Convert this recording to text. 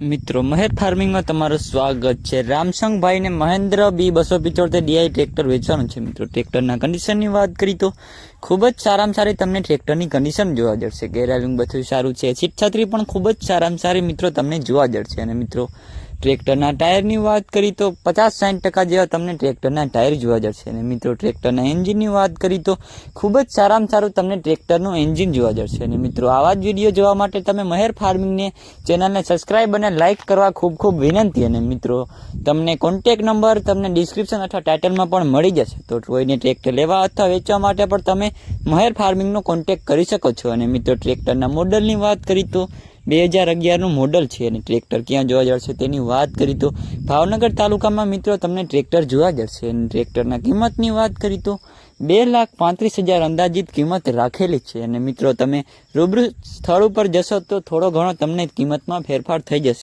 મિત્રો, મહેર ફાર્મિંગમાં તમારું સ્વાગત છે. રામસંગભાઈને મહેન્દ્ર બી બસો પિચોતેર ડીઆઈ ટ્રેક્ટર વેચવાનું છે મિત્રો. ટ્રેક્ટરના કન્ડિશનની વાત કરી તો, ખૂબ જ સારામાં સારી તમને ટ્રેક્ટરની કન્ડિશન જોવા જશે ગેરાલિંગ બધું સારું છે. સીટ છત્રી પણ ખૂબ જ સારામાં સારી મિત્રો તમને જોવા જશે અને મિત્રો ટ્રેક્ટરના ટાયરની વાત કરી તો પચાસ સાઠ ટકા જેવા તમને ટ્રેક્ટરના ટાયર જોવા જશે. અને મિત્રો, ટ્રેક્ટરના એન્જિનની વાત કરી તો ખૂબ જ સારામાં સારું તમને ટ્રેક્ટરનું એન્જિન જોવા જશે. અને મિત્રો, આવા જ વીડિયો જોવા માટે તમે મહેર ફાર્મિંગને ચેનલને સબસ્ક્રાઇબ અને લાઇક કરવા ખૂબ ખૂબ વિનંતી. અને મિત્રો, તમને કોન્ટેક નંબર તમને ડિસ્ક્રિપ્શન અથવા ટાઇટલમાં પણ મળી જશે. તો કોઈને ટ્રેક્ટર લેવા અથવા વેચવા માટે પણ તમે મહેર ફાર્મિંગનો કોન્ટેક કરી શકો છો. અને મિત્રો, ટ્રેક્ટરના મોડલની વાત કરી તો બે હજાર અગિયારનું મોડલ છે અને ટ્રેક્ટર ક્યાં જોવા જશે તેની વાત કરી તો ભાવનગર તાલુકામાં મિત્રો તમને ટ્રેક્ટર જોવા જશે. અને ટ્રેક્ટરના કિંમતની વાત કરી તો બે લાખ પાંત્રીસ હજાર અંદાજિત કિંમત રાખેલી છે. અને મિત્રો તમે રૂબરૂ સ્થળ ઉપર જશો તો થોડો ઘણો તમને કિંમતમાં ફેરફાર થઈ જશે.